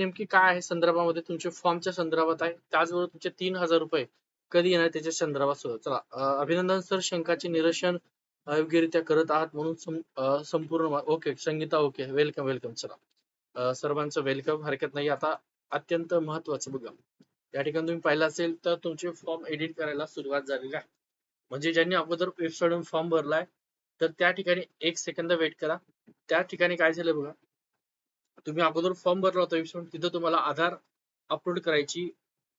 नेमकी काय आहे संदर्भामध्ये? तुमच्या फॉर्मच्या संदर्भात आहे. त्याचबरोबर तुमचे तीन हजार रुपये कधी येणार त्याच्या संदर्भात सुद्धा चला अभिनंदन सर शंकाचे निरसन योग्यरित्या करत आहात म्हणून संपूर्ण okay Sangeeta okay welcome welcome चला. सर्वांचं वेलकम हरकत नाही. आता अत्यंत महत्वाचं बघा. या ठिकाणी तुम्ही पाहिलं असेल तर तुमचे फॉर्म एडिट करायला सुरुवात झालेली आहे म्हणजे ज्यांनी अगोदर वेबसाईटवरून फॉर्म भरलाय तर त्या ठिकाणी एक सेकंद वेट करा. त्या ठिकाणी काय झालं बघा? तुम्ही अगोदर फॉर्म भरला होता वेबसाईट तिथं तुम्हाला आधार अपलोड करायची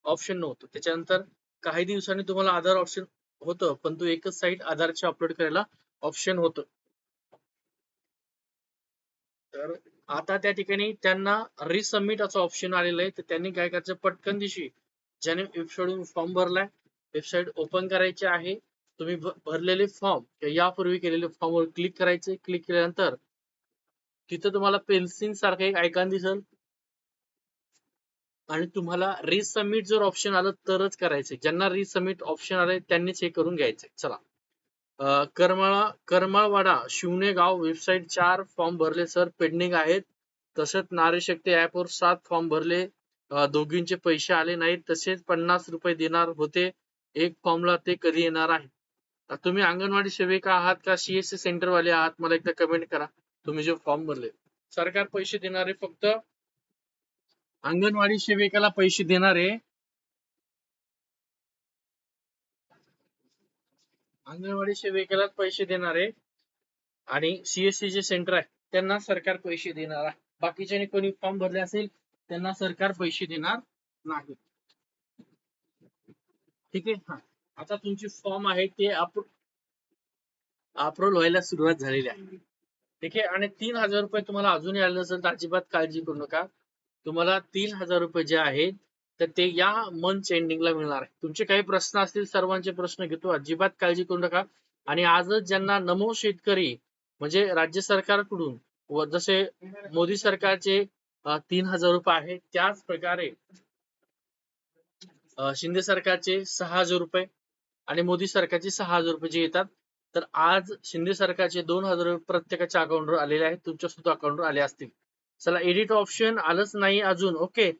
ऑप्शन नव्हतं. त्याच्यानंतर काही दिवसांनी तुम्हाला आधार ऑप्शन होतं पण तो एकच साईट आधारचे अपलोड करायला ऑप्शन होतं. तर आता त्या ठिकाणी त्यांना रिसबमिट असं ऑप्शन आलेलं आहे. तर त्यांनी काय करायचं पटकन दिवशी ज्याने वेबसाईटवरून फॉर्म भरलाय वेबसाईट ओपन करायची आहे. तुम्ही भरलेले फॉर्म यापूर्वी केलेले फॉर्मवर क्लिक करायचे. क्लिक केल्यानंतर तिथं तुम्हाला पेन्सिल सारखं एक आयकॉन दिसल. आणि तुम्हाला रिसबमिट जर ऑप्शन आलं तरच करायचे ज्यांना रिसबमिट ऑप्शन आले त्यांनीच हे करून घ्यायचे चला. अं, करमाळा करमाळवाडा शिवणे गाव वेबसाईट चार फॉर्म भरले सर पेंडिंग आहेत. तसेच नारी शक्ती ऍप वर सात फॉर्म भरले. दोघींचे पैसे आले नाहीत. तसेच पन्नास रुपये देणार होते. एक फॉर्मला ते कधी येणार आहे? तुम्ही अंगणवाडी सेविका आहात का? सीएससी सेंटर वाले आहात? मला एकदा कमेंट करा. तुम्ही जे फॉर्म भरले. सरकार पैसे देणारे फक्त अंगणवाडी सेविकाला पैसे देणारे अंगणवाडी सेविकाला पैसे देणारे आणि सीएससी जे सेंटर आहे त्यांना सरकार पैसे देणार आहे. बाकीच्याने कोणी फॉर्म भरले असेल त्यांना सरकार पैसे देणार नाही. ठीक आहे? हा. आता तुमची फॉर्म आहे ते अप्रूव्ह व्हायला सुरुवात झालेली आहे. ठीक आहे आणि तीन हजार रुपये तुम्हाला अजूनही आले नसेल तर अजिबात काळजी करू नका. तुम्हाला तीन हजार रुपये जे आहेत तर ते या मंथ एंडिंगला मिळणार आहे. तुमचे काही प्रश्न असतील सर्वांचे प्रश्न घेतो. अजिबात काळजी करू नका. आणि आजच ज्यांना नमो शेतकरी म्हणजे राज्य सरकारकडून व जसे मोदी सरकारचे तीन हजार रुपये आहेत त्याच प्रकारे शिंदे सरकारचे सहा हजार रुपये आणि मोदी सरकारचे सहा हजार रुपये जे येतात तर आज शिंदे सरकारचे दोन हजार रुपये प्रत्येकाच्या अकाउंटवर आलेले आहेत. तुमच्या सुद्धा अकाउंटवर आले असतील. चला एडिट ऑप्शन आलंच नाही अजून. ओके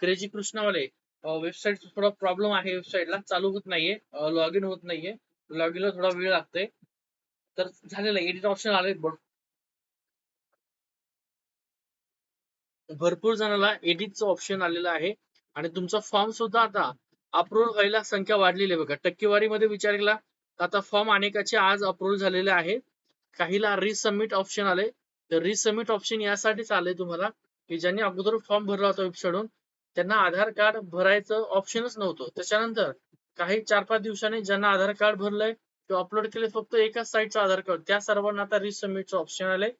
क्रेजी कृष्णावाले वेबसाईट थोडा प्रॉब्लेम आहे वेबसाईटला चालू होत नाहीये. लॉग इन होत नाहीये. लॉग इनला थोडा वेळ लागतोय. तर झालेलं एडिट ऑप्शन आले भरपूर जणांना एडिटचं ऑप्शन आलेलं आहे. आणि तुमचा फॉर्म सुद्धा आता अप्रूव्ह व्हायला संख्या वाढलेली आहे बघा. टक्केवारीमध्ये विचार केला आता फॉर्म अनेकाचे आज अप्रूव्ह झालेले आहेत काहीला रिसबमिट ऑप्शन आले. तर रिसबमिट ऑप्शन यासाठीच आले तुम्हाला की ज्यांनी अगोदर फॉर्म भरला होता वेबसाईटवरून त्यांना आधार कार्ड भरायचं ऑप्शनच नव्हतं. त्याच्यानंतर काही चार पाच दिवसांनी ज्यांना आधार कार्ड भरलंय किंवा अपलोड केले फक्त एकाच साईटचं आधार कार्ड. त्या सर्वांना आता रिसबमिटचं ऑप्शन आलंय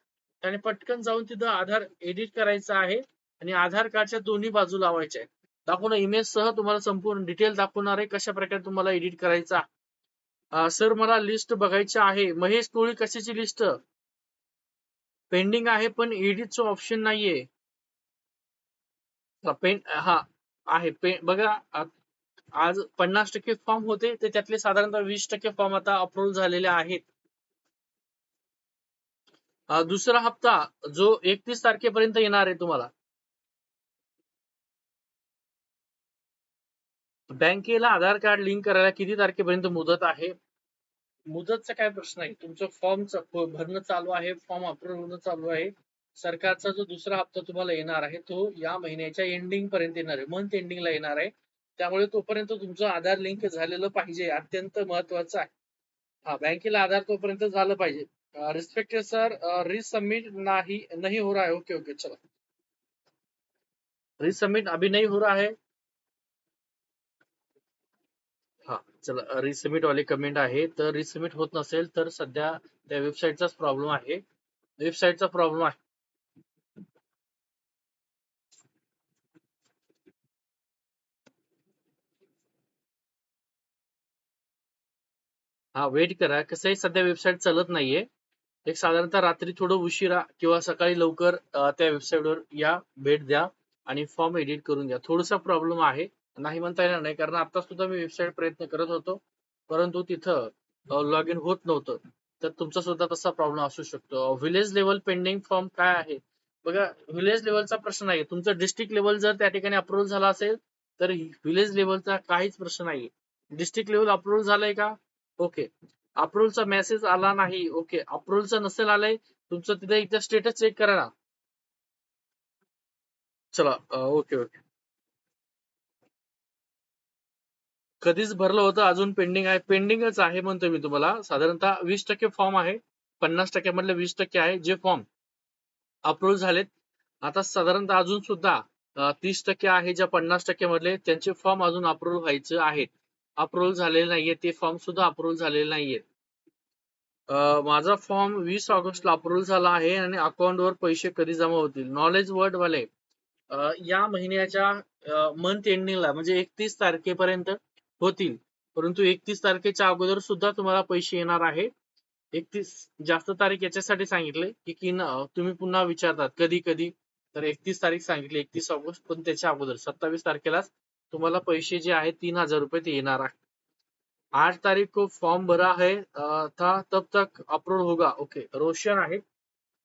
त्याने पटकन जाऊन तिथं आधार एडिट करायचं आहे आणि आधार कार्डच्या दोन्ही बाजू लावायच्या आहेत. दाखवणं इमेज सह तुम्हाला संपूर्ण डिटेल दाखवणार आहे कशा प्रकारे तुम्हाला एडिट करायचा. सर मला लिस्ट बघायची आहे. महेश कोळी कशाची लिस्ट पेंडिंग आहे पण एडिटचं ऑप्शन नाहीये. पेन हा आहे. पे बघा आज पन्नास टक्के फॉर्म होते ते त्यातले साधारणतः वीस टक्के फॉर्म आता अप्रूव्ह झालेले आहेत. दुसरा हप्ता जो एकतीस तारखेपर्यंत येणार आहे तुम्हाला. बँकेला आधार कार्ड लिंक करायला किती तारखेपर्यंत मुदत आहे? मुदतचा काय प्रश्न आहे? तुमचं फॉर्मचं भरणं चालू आहे फॉर्म अप्रूव्ह होणं चालू आहे. सरकारचा जो दुसरा हप्ता तुम्हाला येणार आहे तो या महिन्याच्या एंडिंग पर्यंत येणार आहे. मंथ एंडिंगला येणार आहे. त्यामुळे तोपर्यंत तुमचं आधार लिंक झालेलं पाहिजे. अत्यंत महत्वाचं आहे. हा बँकेला आधार तोपर्यंत झालं पाहिजे. रिस्पेक्टेड सर रिसबमिट नाही नहीं हो रहा है ओके ओके चलो. रिसबमिट अभी नहीं हो रहा है हा चला रिसबमिट वाले कमेंट आहे. तर रिसबमिट होत नसेल तर सध्या त्या वेबसाईटचाच प्रॉब्लेम आहे. वेबसाईटचा प्रॉब्लेम आहे. हा वेट करा. कसं आहे सध्या वेबसाईट चालत नाहीये. एक साधारणतः रात्री थोडं उशिरा किंवा सकाळी लवकर त्या वेबसाईटवर या भेट द्या आणि फॉर्म एडिट करून घ्या. थोडासा प्रॉब्लेम आहे. नाही म्हणता येणार नाही. कारण आता सुद्धा मी वेबसाईट प्रयत्न करत होतो. परंतु तिथं लॉग इन होत नव्हतं. तर तुमचा सुद्धा तसा प्रॉब्लेम असू शकतो. विलेज लेवल पेंडिंग फॉर्म काय आहे? बघा व्हिलेज लेवलचा प्रश्न नाही तुमचं डिस्ट्रिक्ट लेवल जर त्या ठिकाणी अप्रूव्ह झाला असेल तर व्हिलेज लेवलचा काहीच प्रश्न नाही डिस्ट्रिक्ट लेवल अप्रूव्ह झालंय का? ओके अप्रूव्हचा मेसेज आला नाही. ओके अप्रूव्हचं नसेल आलाय तुमचं तिथे एकदा स्टेटस चेक करा ना. चला ओके ओके कधीच भरलं होतं अजून पेंडिंग आहे. पेंडिंगच आहे म्हणतोय मी तुम्हाला. साधारणतः वीस टक्के फॉर्म आहे. पन्नास टक्क्यामधले वीस टक्के आहे जे फॉर्म अप्रूव्ह झालेत. आता साधारणतः अजून सुद्धा तीस टक्के आहे ज्या पन्नास टक्के मधले त्यांचे फॉर्म अजून अप्रूव्ह व्हायचे आहेत. अप्रूव्हल झालेले नाहीये ते फॉर्म सुद्धा अप्रूव्ह झालेले नाहीयेत. माझा फॉर्म वीस ऑगस्टला अप्रूव्ह झाला आहे आणि अकाउंटवर पैसे कधी जमा होतील? नॉलेज वर्ड वाले या महिन्याच्या मंथ एंडिंगला म्हणजे एकतीस तारखेपर्यंत होतील. परंतु एकतीस तारखेच्या अगोदर सुद्धा तुम्हाला पैसे येणार आहे. एकतीस जास्त तारीख याच्यासाठी सांगितले की की तुम्ही पुन्हा विचारतात कधी कधी. तर एकतीस तारीख सांगितली एकतीस ऑगस्ट पण त्याच्या अगोदर सत्तावीस तारखेलाच तुम्हाला पैसे जे आहे तीन हजार रुपये ते येणार आहे. आठ तारीख को फॉर्म भरा है था तब तक अप्रूव्ह होगा. ओके रोशन आहे.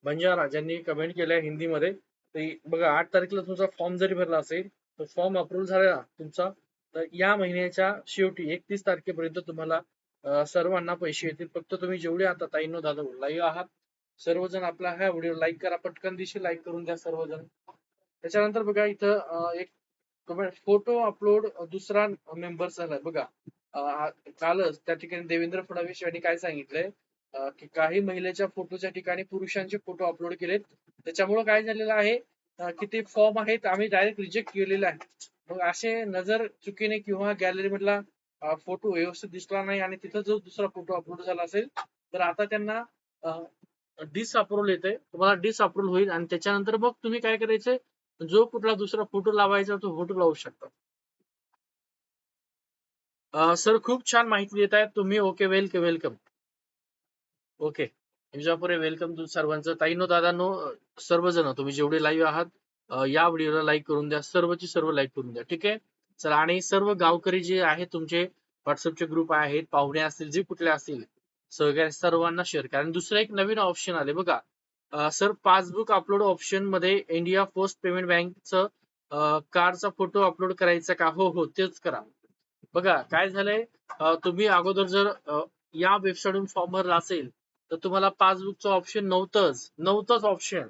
बंजारा ज्यांनी कमेंट केल्या हिंदीमध्ये ते बघा आठ तारखेला तुमचा फॉर्म जरी भरला असेल तर फॉर्म अप्रूव्ह झाला तुमचा तर या महिन्याच्या शेवटी एकतीस तारखेपर्यंत तुम्हाला सर्वांना पैसे येतील. फक्त तुम्ही जेवढे आता ताईनो दादा लाईव्ह आहात सर्वजण आपला हा व्हिडिओ लाईक करा. पटकन दिवशी लाईक करून द्या सर्वजण. त्याच्यानंतर बघा इथं एक कमेंट फोटो अपलोड दुसरा मेंबर झालाय. बघा कालच त्या ठिकाणी देवेंद्र फडणवीस यांनी काय सांगितलंय? की काही महिलेच्या फोटोच्या ठिकाणी पुरुषांचे फोटो अपलोड केलेत. त्याच्यामुळे काय झालेलं आहे? की ते फॉर्म आहेत आम्ही डायरेक्ट रिजेक्ट केलेले आहे मग असे नजर चुकीने किंवा गॅलरी मधला फोटो व्यवस्थित दिसला नाही आणि तिथं जो दुसरा फोटो अपलोड झाला असेल तर आता त्यांना डिस अप्रूव्हल येते तुम्हाला डिस अप्रूव्हल होईल आणि त्याच्यानंतर मग तुम्ही काय करायचे? जो कुठला दुसरा फोटो लावायचा तो फोटो लावू शकता. सर खूप छान माहिती देत आहेत तुम्ही. Okay welcome welcome okay Vijapure welcome तू सर्वांचं. ताईनो दादानो सर्वजण तुम्ही जेवढे लाईव्ह आहात या व्हिडिओला लाईक करून द्या सर्वची सर्व लाईक करून द्या ठीक आहे? चला आणि सर्व गावकरी जे आहेत तुमचे व्हॉट्सअपचे ग्रुप आहेत पाहुणे असतील जे कुठले असतील सगळ्या सर्वांना शेअर करा. आणि दुसरं एक नवीन ऑप्शन आले बघा. सर पासबुक अपलोड ऑप्शनमध्ये इंडिया पोस्ट पेमेंट बँकचं कार्डचा फोटो अपलोड करायचा का? हो हो तेच करा. बघा काय झालंय? तुम्ही अगोदर जर या वेबसाईटवरून फॉर्म भरला असेल तर तुम्हाला पासबुकचं ऑप्शन नव्हतंच नव्हतंच ऑप्शन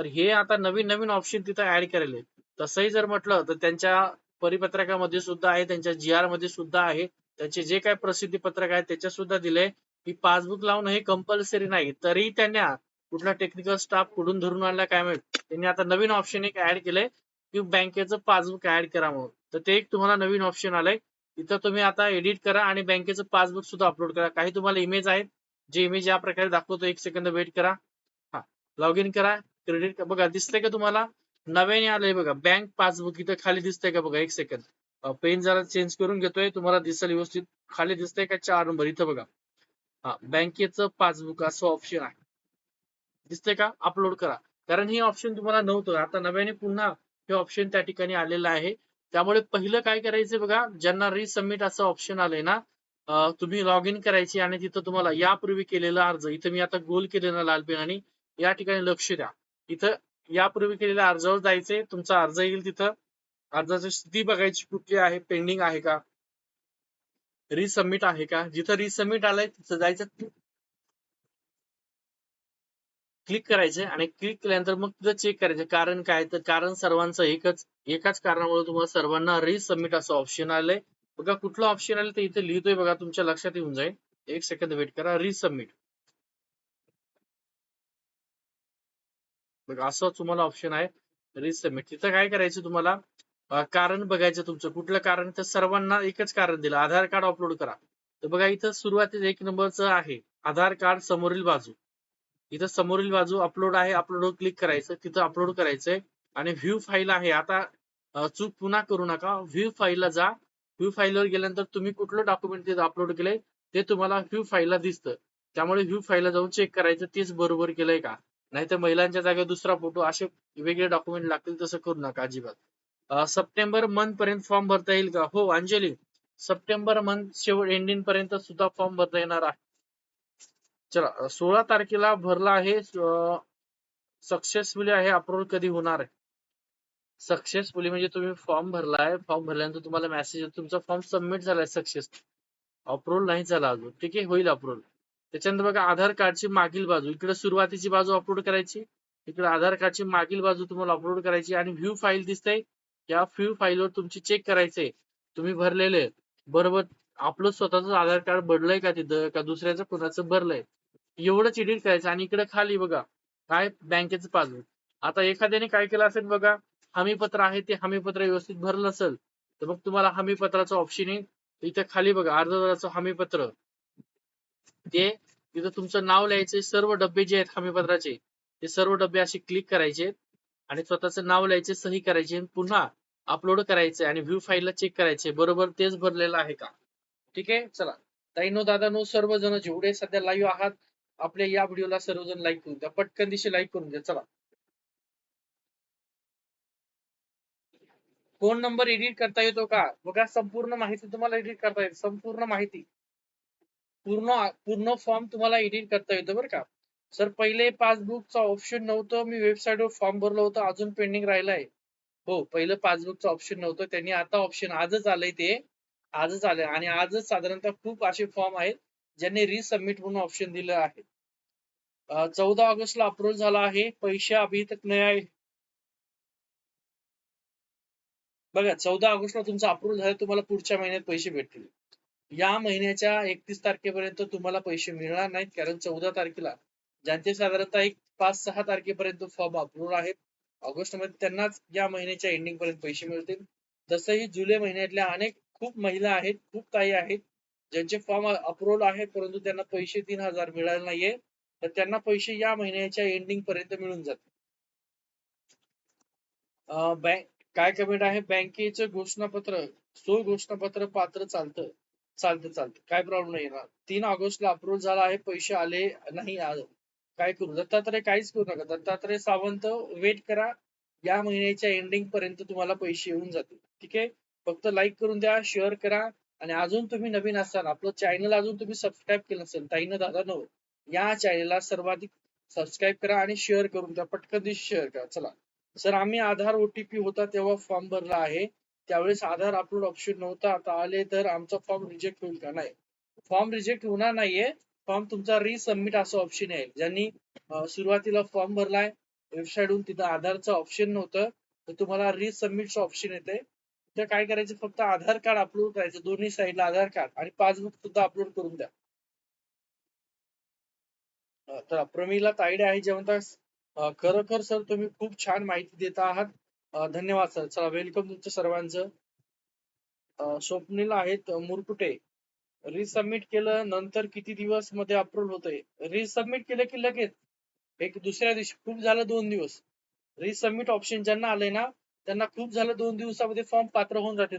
तर हे आता नवीन नवीन ऑप्शन तिथं ऍड केलेले तसंही जर म्हटलं तर त्यांच्या परिपत्रकामध्ये सुद्धा आहे त्यांच्या जी आरमध्ये सुद्धा आहे. त्यांचे जे काही प्रसिद्धी पत्रक आहे त्याच्यात सुद्धा दिले की पासबुक लावणं हे कंपल्सरी नाही तरी त्यांना कुठला टेक्निकल स्टाफ कुठून धरून आणला काय माहीत? त्यांनी आता नवीन ऑप्शन एक ऍड केलंय की बँकेचं पासबुक ऍड करा म्हणून. तर ते एक तुम्हाला नवीन ऑप्शन आलंय. तिथं तुम्ही आता एडिट करा आणि बँकेचं पासबुक सुद्धा अपलोड करा. काही तुम्हाला इमेज आहेत जे इमेज या प्रकारे दाखवतो एक सेकंद वेट करा. हा लॉग इन करा. क्रेडिट बघा दिसतंय का तुम्हाला? नव्याने आलंय बघा. बँक पासबुक इथं खाली दिसतंय का बघा? एक सेकंद पेन जरा चेंज करून घेतोय. तुम्हाला दिसेल व्यवस्थित. खाली दिसतंय का? चार नंबर इथं बघा. हा बँकेचं पासबुक असं ऑप्शन आहे. दिसतंय का? अपलोड करा. कारण हे ऑप्शन तुम्हाला नव्हतं. आता नव्याने पुन्हा हे ऑप्शन त्या ठिकाणी आलेलं आहे. त्यामुळे पहिलं काय करायचं बघा? ज्यांना रिसबमिट असं ऑप्शन आलंय ना तुम्ही लॉग इन करायची आणि तिथं तुम्हाला यापूर्वी केलेला अर्ज. इथं मी आता गोल केलेला लाल पेन आणि या ठिकाणी लक्ष द्या. इथं यापूर्वी केलेल्या अर्जावर जायचंय. तुमचा अर्ज येईल तिथं. अर्जाची स्थिती बघायची कुठली आहे पेंडिंग आहे का? रिसबमिट आहे का? जिथं रिसबमिट आलंय तिथं जायचं. क्लिक करायचंय आणि क्लिक केल्यानंतर मग तिथं चेक करायचं. कारण काय? तर कारण सर्वांचं एकच एकाच कारणामुळे तुम्हाला सर्वांना रिसबमिट असं ऑप्शन आलंय. बघा कुठलं ऑप्शन आलं ते इथे लिहितोय बघा. तुमच्या लक्षात येऊन जाईल. एक सेकंद वेट करा. रिसबमिट बघा असं तुम्हाला ऑप्शन आहे. रिसबमिट तिथं काय करायचं तुम्हाला? कारण बघायचं तुमचं. कुठलं कारण? तर सर्वांना एकच कारण दिलं. आधार कार्ड अपलोड करा. तर बघा इथं सुरुवातीला एक नंबरचं आहे. आधार कार्ड समोरील बाजू. इथं समोरील बाजू अपलोड आहे. अपलोड क्लिक करायचं. तिथं अपलोड करायचंय. आणि व्ह्यू फाईल आहे. आता चूक पुन्हा करू नका. व्ह्यू फाईलला जा. व्ह्यू फाईलवर गेल्यानंतर तुम्ही कुठलं डॉक्युमेंट तिथं अपलोड केलंय ते तुम्हाला व्ह्यू फाईलला दिसतं. त्यामुळे व्ह्यू फाईलला जाऊन चेक करायचं. तेच बरोबर केलंय का? नाहीतर महिलांच्या जागेवर दुसरा फोटो असे वेगळे डॉक्युमेंट लागतील तसं करू नका अजिबात. सप्टेंबर मंथ पर्यंत फॉर्म भरता येईल का? हो अंजली. सप्टेंबर मंथ शेवट एंडिंग पर्यंत सुद्धा फॉर्म भरता येणार आहे. चला सोळा तारखेला भरला आहे सक्सेसफुली आहे अप्रुव्ह कधी होणार आहे? सक्सेसफुली म्हणजे तुम्ही फॉर्म भरला आहे फॉर्म भरल्यानंतर तुम्हाला मेसेज तुमचा फॉर्म सबमिट झालाय सक्सेस अप्रूव्हल नाही झाला अजून. ठीक आहे होईल अप्रूव्हल त्याच्यानंतर बघा आधार कार्डची मागील बाजू. इकडे सुरुवातीची बाजू अपलोड करायची. इकडे आधार कार्डची मागील बाजू तुम्हाला अपलोड करायची. आणि व्ह्यू फाईल दिसते या व्ह्यू फाईलवर तुमची चेक करायचंय. तुम्ही भरलेले बरोबर? आपलं स्वतःच आधार कार्ड भरलंय का तिथं? का दुसऱ्याचं कोणाचं भरलंय? एवढंच एडिट करायचं. आणि इकडे खाली बघा. काय? बँकेचं पासबुक. आता एखाद्याने काय केलं असेल बघा हमीपत्र आहे ते हमीपत्र व्यवस्थित भरलं असेल तर मग तुम्हाला हमीपत्राचं ऑप्शन येईल. इथे खाली बघा अर्जदाराचं हमीपत्र. ते तिथं तुमचं नाव लिहायचे सर्व डब्बे जे आहेत हमीपत्राचे ते सर्व डब्बे असे क्लिक करायचे आणि स्वतःचं नाव लिहायचे सही करायचे आणि पुन्हा अपलोड करायचे आणि व्ह्यू फाईलला चेक करायचे. बरोबर तेच भरलेलं आहे का? ठीक आहे? चला. ताईनो दादानो सर्वजण जेवढे सध्या लाईव्ह आहात आपल्या या व्हिडिओला सर्वजण लाईक करून द्या. पटकन दिशी लाईक करून द्या. चला. फोन नंबर एडिट करता येतो का? बघा संपूर्ण माहिती तुम्हाला एडिट करता येते संपूर्ण माहिती. पूर्ण पूर्ण फॉर्म तुम्हाला एडिट करता येतो बरं का. सर पहिले पासबुकचा ऑप्शन नव्हतं मी वेबसाईटवर फॉर्म भरलं होतं अजून पेंडिंग राहिलंय हो पहिलं पासबुकचं ऑप्शन नव्हतं त्यांनी आता ऑप्शन आजच आलंय ते. आजच आलंय आणि आजच साधारणतः खूप असे फॉर्म आहेत ज्यांनी रिसबमिट म्हणून ऑप्शन दिलं आहे. चौदा ऑगस्टला अप्रूव्ह झाला आहे पैसे अभी तक नाही आहे. बघा चौदा ऑगस्टला तुमचा अप्रूव्ह झाला तुम्हाला पुढच्या महिन्यात पैसे भेटतील. या महिन्याच्या एकतीस तारखेपर्यंत तुम्हाला पैसे मिळणार नाहीत कारण चौदा तारखेला ज्यांचे साधारणतः एक पाच सहा तारखेपर्यंत फॉर्म अप्रूव्ह आहेत ऑगस्टमध्ये त्यांनाच या महिन्याच्या एंडिंग पर्यंत पैसे मिळतील. तसंही जुलै महिन्यातल्या अनेक खूप महिला आहेत खूप ताई आहेत ज्यांचे फॉर्म अप्रूव्ह आहेत परंतु त्यांना पैसे तीन हजार मिळाले नाहीये तर त्यांना पैसे या महिन्याच्या एंडिंग पर्यंत मिळून जातील. बँक काय कमेंट आहे? बँकेचं घोषणापत्र सो घोषणापत्र पात्र चालतं. चालतं चालतं. काय प्रॉब्लेम नाही ना तीन ऑगस्टला अप्रूव्ह झाला आहे पैसे आले नाही काय करू? दत्तात्रय काहीच करू नका. दत्तात्रय सावंत वेट करा. या महिन्याच्या एंडिंग पर्यंत तुम्हाला पैसे येऊन जातील. ठीक आहे? फक्त लाईक करून द्या शेअर करा. आणि अजून तुम्ही नवीन असाल आपलं चॅनल अजून तुम्ही सबस्क्राईब केलं नसेल ताईनं दादा नव या चॅनलला सर्वाधिक सबस्क्राईब करा आणि शेअर करून द्या. पटकन शेअर करा. चला. सर आम्ही आधार ओटीपी होता तेव्हा फॉर्म भरला आहे. त्यावेळेस आधार अपलोड ऑप्शन नव्हता. आता आले तर आमचा फॉर्म रिजेक्ट होईल का? नाही. फॉर्म रिजेक्ट होणार नाहीये. फॉर्म तुमचा रिसबमिट असं ऑप्शन आहे ज्यांनी सुरुवातीला फॉर्म भरलाय वेबसाईटहून तिथं आधारचं ऑप्शन नव्हतं तर तुम्हाला रिसबमिटचं ऑप्शन येते तर काय करायचं? फक्त आधार कार्ड अपलोड करायचं. दोन्ही साईडला आधार कार्ड आणि पासबुक सुद्धा अपलोड करून द्या. तर प्रमीला ताईड आहे जेव्हा खरोखर सर तुम्ही खूप छान माहिती देत आहात. धन्यवाद सर. चला वेलकम तुमचं सर्वांचं. स्वप्नील आहेत मुरकुटे. रिसबमिट केलं नंतर किती दिवसमध्ये अप्रूव्ह होतंय? रिसबमिट केलं की लगेच. एक दुसऱ्या दिवशी खूप झालं दोन दिवस. रिसबमिट ऑप्शन ज्यांना आलंय ना त्यांना खूप झालं दोन दिवसामध्ये फॉर्म पात्र होऊन जाते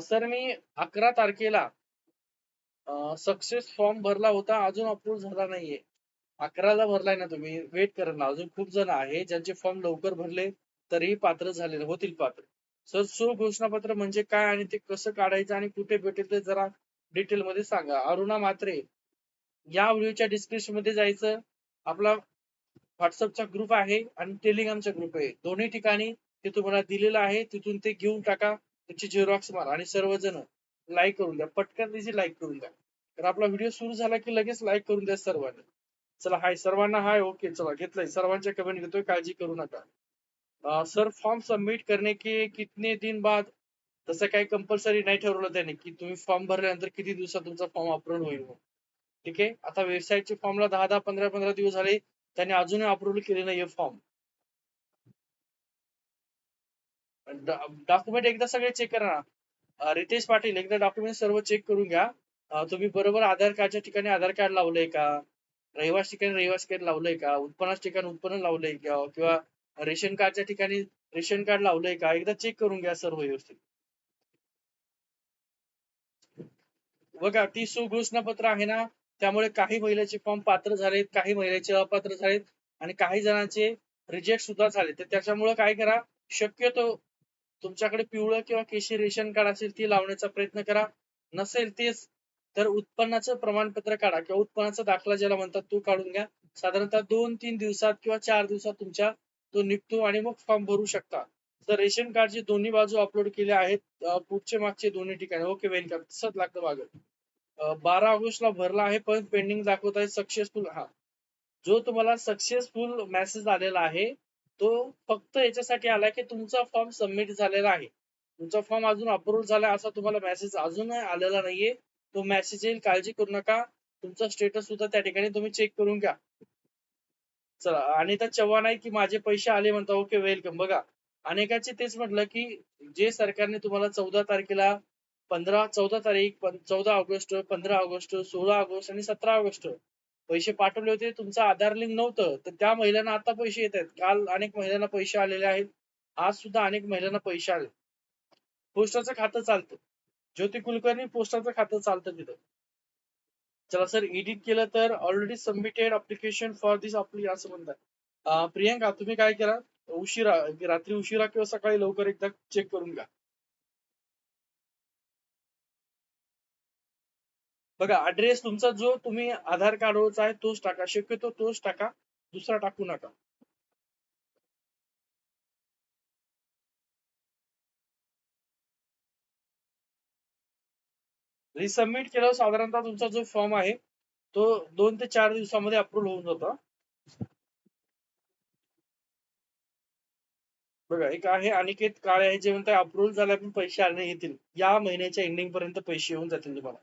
सर मी अकरा तारखेला सक्सेस फॉर्म भरला होता अजून अप्रूव्ह झाला नाहीये. अकराला भरलाय ना तुम्ही. वेट करा ना. अजून खूप जण आहे ज्यांचे फॉर्म लवकर भरले तरीही पात्र झालेले होतील पात्र. सर सो घोषणापत्र म्हणजे काय आणि ते कसं काढायचं आणि कुठे भेटेल ते जरा डिटेल मध्ये सांगा. अरुणा मात्रे या व्हिडिओच्या डिस्क्रिप्शनमध्ये जायचं. आपला व्हॉट्सअपचा ग्रुप आहे आणि टेलिग्रामचा ग्रुप आहे. दोन्ही ठिकाणी ते तुम्हाला दिलेलं आहे. तिथून ते घेऊन टाका. त्याची झेरॉक्स मारा आणि सर्वजण लाईक करून द्या. पटकन त्याची लाईक करून द्या. तर आपला व्हिडिओ सुरू झाला की लगेच लाईक करून द्या सर्वांनी. चला हाय सर्वांना हाय ओके चला घेतलंय. सर्वांच्या कमेंट घेतोय काळजी करू नका. सर फॉर्म सबमिट करणे के कितने दिन बाद? तसं काही कंपल्सरी नाही ठरवलं त्याने की तुम्ही फॉर्म भरल्यानंतर किती दिवसात तुमचा फॉर्म अप्रूव्ह होईल ठीक आहे? आता वेबसाईटच्या फॉर्मला दहा दहा पंधरा पंधरा दिवस झाले त्याने अजूनही अप्रुव्ह केले नाही फॉर्म डॉक्युमेंट एकदा सगळे चेक करा रितेश पाटील एकदा डॉक्युमेंट सर्व चेक करून घ्या. तुम्ही बरोबर आधार कार्डच्या ठिकाणी आधार कार्ड लावलंय का? रहिवास ठिकाणी रहिवास कार्ड लावलंय का? उत्पन्नाच्या ठिकाणी उत्पन्न लावलंय का? किंवा रेशन कार्डच्या ठिकाणी रेशन कार्ड लावलंय का? एकदा चेक करून घ्या सर्व व्यवस्थित. बघा ती सुघोषणा पत्र आहे ना त्यामुळे काही महिलेचे फॉर्म पात्र झालेत काही महिलेचे अपात्र झालेत आणि काही जणांचे रिजेक्ट सुद्धा झाले तर त्याच्यामुळे काय करा शक्यतो तुमच्याकडे पिवळं किंवा केशी रेशन कार्ड असेल ती लावण्याचा प्रयत्न करा. नसेल तेच तर उत्पन्नाचं प्रमाणपत्र काढा किंवा उत्पन्नाचा दाखला ज्याला म्हणतात तो काढून घ्या. साधारणतः दोन तीन दिवसात किंवा चार दिवसात तुमच्या तो निघतो आणि मग फॉर्म भरू शकता. तर रेशन कार्डचे दोन्ही बाजू अपलोड केले आहेत पुढचे मागचे दोन्ही ठिकाणी. ओके वेलकम तसंच लागतं मागं. बारा ऑगस्टला भरला आहे पण पेंडिंग दाखवत आहे सक्सेसफुल हा. जो तुम्हाला सक्सेसफुल मेसेज आलेला आहे तो फक्त याच्यासाठी आलाय की तुमचा फॉर्म सबमिट झालेला आहे. तुमचा फॉर्म अजून अप्रूव्ह झाला असा तुम्हाला मेसेज अजून आलेला नाहीये. तो मेसेज येईल काळजी करू नका. तुमचा स्टेटस सुद्धा त्या ठिकाणी तुम्ही चेक करून घ्या. चला अनिता चव्हाण आहे की माझे पैसे आले म्हणता ओके वेलकम बघा अनेकाचे तेच म्हटलं की जे सरकारने तुम्हाला चौदा तारखेला पंधरा चौदा तारीख चौदा ऑगस्ट पंधरा ऑगस्ट सोळा ऑगस्ट आणि सतरा ऑगस्ट पैसे पाठवले होते. तुमचं आधार लिंक नव्हतं. तर त्या महिलांना आता पैसे येत आहेत. काल अनेक महिलांना पैसे आलेले आहेत. आज सुद्धा अनेक महिलांना पैसे आले. पोस्टाचं खातं चालतं. ज्योती कुलकर्णी पोस्टाचं खातं चालतं तिथं. चला सर एडिट केलं तर already submitted application for this असं म्हणतात. प्रियांका तुम्ही काय करा? उशिरा रात्री उशिरा किंवा सकाळी लवकर एकदा चेक करून घ्या. बघा ऍड्रेस तुमचा जो तुम्ही आधार कार्डवरचा आहे तोच टाका. शक्यतो तोच टाका दुसरा टाकू नका. रिसब्मिट केलं साधारणतः तुमचा जो फॉर्म आहे तो दोन ते चार दिवसामध्ये अप्रूव्ह होऊन जातो. बघा एक आहे अनिकेत काळे आहे जे म्हणतात अप्रूव्ह झाल्या पण पैसे आले येतील. या महिन्याच्या एंडिंग पर्यंत पैसे येऊन जातील तुम्हाला.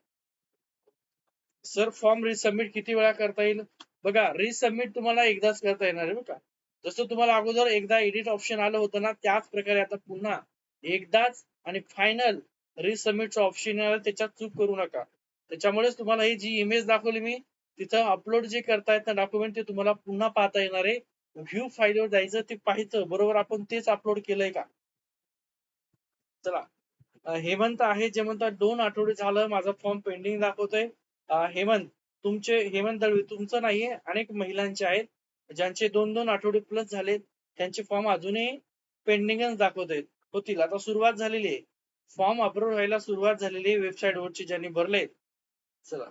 सर फॉर्म रिसबमिट किती वेळा करता येईल? बघा रिसबमिट तुम्हाला एकदाच करता येणार आहे बघा जसं तुम्हाला अगोदर एकदा एडिट ऑप्शन आलं होतं ना त्याच प्रकारे आता पुन्हा एकदाच आणि फायनल रिसबमिटचं ऑप्शन येणार त्याच्यात चूक करू नका. त्याच्यामुळेच तुम्हाला ही जी इमेज दाखवली मी तिथं अपलोड जे करतायत ना डॉक्युमेंट ते तुम्हाला पुन्हा पाहता येणार आहे. व्ह्यू फाईलवर जायचं ते पाहायचं. बरोबर आपण तेच अपलोड केलंय का? चला. हेमंत आहे जे म्हणतात दोन आठवडे झालं माझा फॉर्म पेंडिंग दाखवतोय. हेमंत तुमचे हेमंत दळवी तुमचं नाहीये अनेक महिलांचे आहेत ज्यांचे दोन दोन आठवडे प्लस झालेत. त्यांचे फॉर्म अजूनही पेंडिंगच दाखवत आहेत होतील. आता सुरुवात झालेली आहे. फॉर्म अप्रूव्ह व्हायला सुरुवात झालेली वेबसाईट वरची ज्यांनी भरले चला.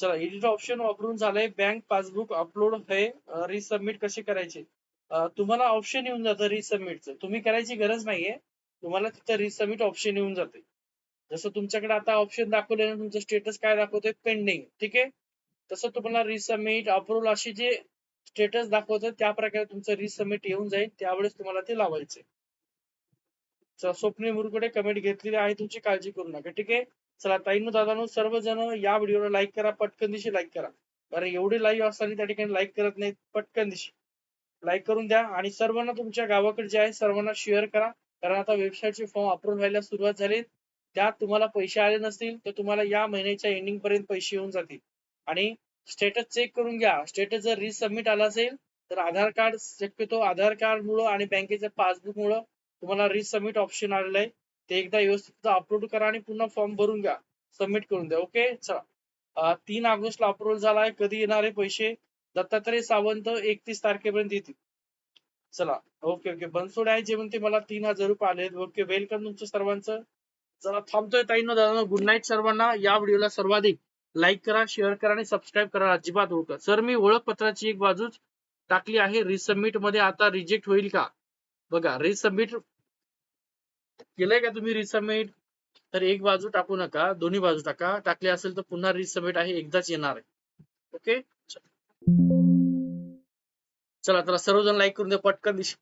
चला एडिट ऑप्शन वापरून झालंय बँक पासबुक अपलोड आहे रिसबमिट कसे करायचे? तुम्हाला ऑप्शन येऊन जातं रिसबमिटचं तुम्ही करायची गरज नाहीये. तुम्हाला तिथं रिसबमिट ऑप्शन येऊन जाते. जसं तुमच्याकडे आता ऑप्शन दाखवले तुमचं स्टेटस काय दाखवतोय? पेंडिंग ठीक आहे? तसं तुम्हाला रिसबमिट अप्रूव्हल असे जे स्टेटस दाखवतं त्या प्रकारे तुमचं रिसबमिट येऊन जाईल त्यावेळेस तुम्हाला ते लावायचे स्वप्नील मुरगुडे कमेंट घेतलेली आहे तुमची काळजी करू नका ठीक आहे? चला ताईनो दादानो सर्वजण या व्हिडिओला लाईक करा पटकन दिशी लाईक करा. कारण एवढी लाईव्ह असताना त्या ठिकाणी लाईक करत नाहीत पटकन दिशी. लाईक करून द्या आणि सर्वांना तुमच्या गावाकडे जे आहे सर्वांना शेअर करा. कारण आता वेबसाईटचे फॉर्म अप्रूव्ह व्हायला सुरुवात झाली. त्यात तुम्हाला पैसे आले नसतील तर तुम्हाला या महिन्याच्या एंडिंग पर्यंत पैसे येऊन जातील. आणि स्टेटस चेक करून घ्या. स्टेटस जर रिसबमिट आला असेल तर आधार कार्ड शक्यतो आधार कार्ड मुळे आणि बँकेच्या पासबुक मुळे तुम्हाला रिसबमिट ऑप्शन आलेलं आहे. ते एकदा व्यवस्थित अपलोड करा आणि पुन्हा फॉर्म भरून घ्या. सबमिट करून द्या. ओके चला. तीन ऑगस्टला अप्रूव्ह झाला आहे. कधी येणारे पैसे? दत्तात्रय सावंत एकतीस तारखेपर्यंत येतील. चला. ओके ओके बनसोड आहे जे म्हणते मला तीन हजार रुपये आले ओके वेलकम तुमचं सर्वांचं. चला थांबतोय ताईनो दादा गुड नाईट सर्वांना. या व्हिडिओला सर्वाधिक. लाईक करा शेअर करा आणि सबस्क्राईब करा अजिबात होतं सर मी ओळखपत्राची एक बाजूच टाकली आहे रिसबमिटमध्ये आता रिजेक्ट होईल का बघा रिसबमिट केलंय का तुम्ही रिसबमिट तर एक बाजू टाकू नका दोन्ही बाजू टाका टाकली असेल तर पुन्हा रिसबमिट आहे एकदाच येणार आहे ओके चला त्याला सर्वजण लाईक करून द्या पटकन दिश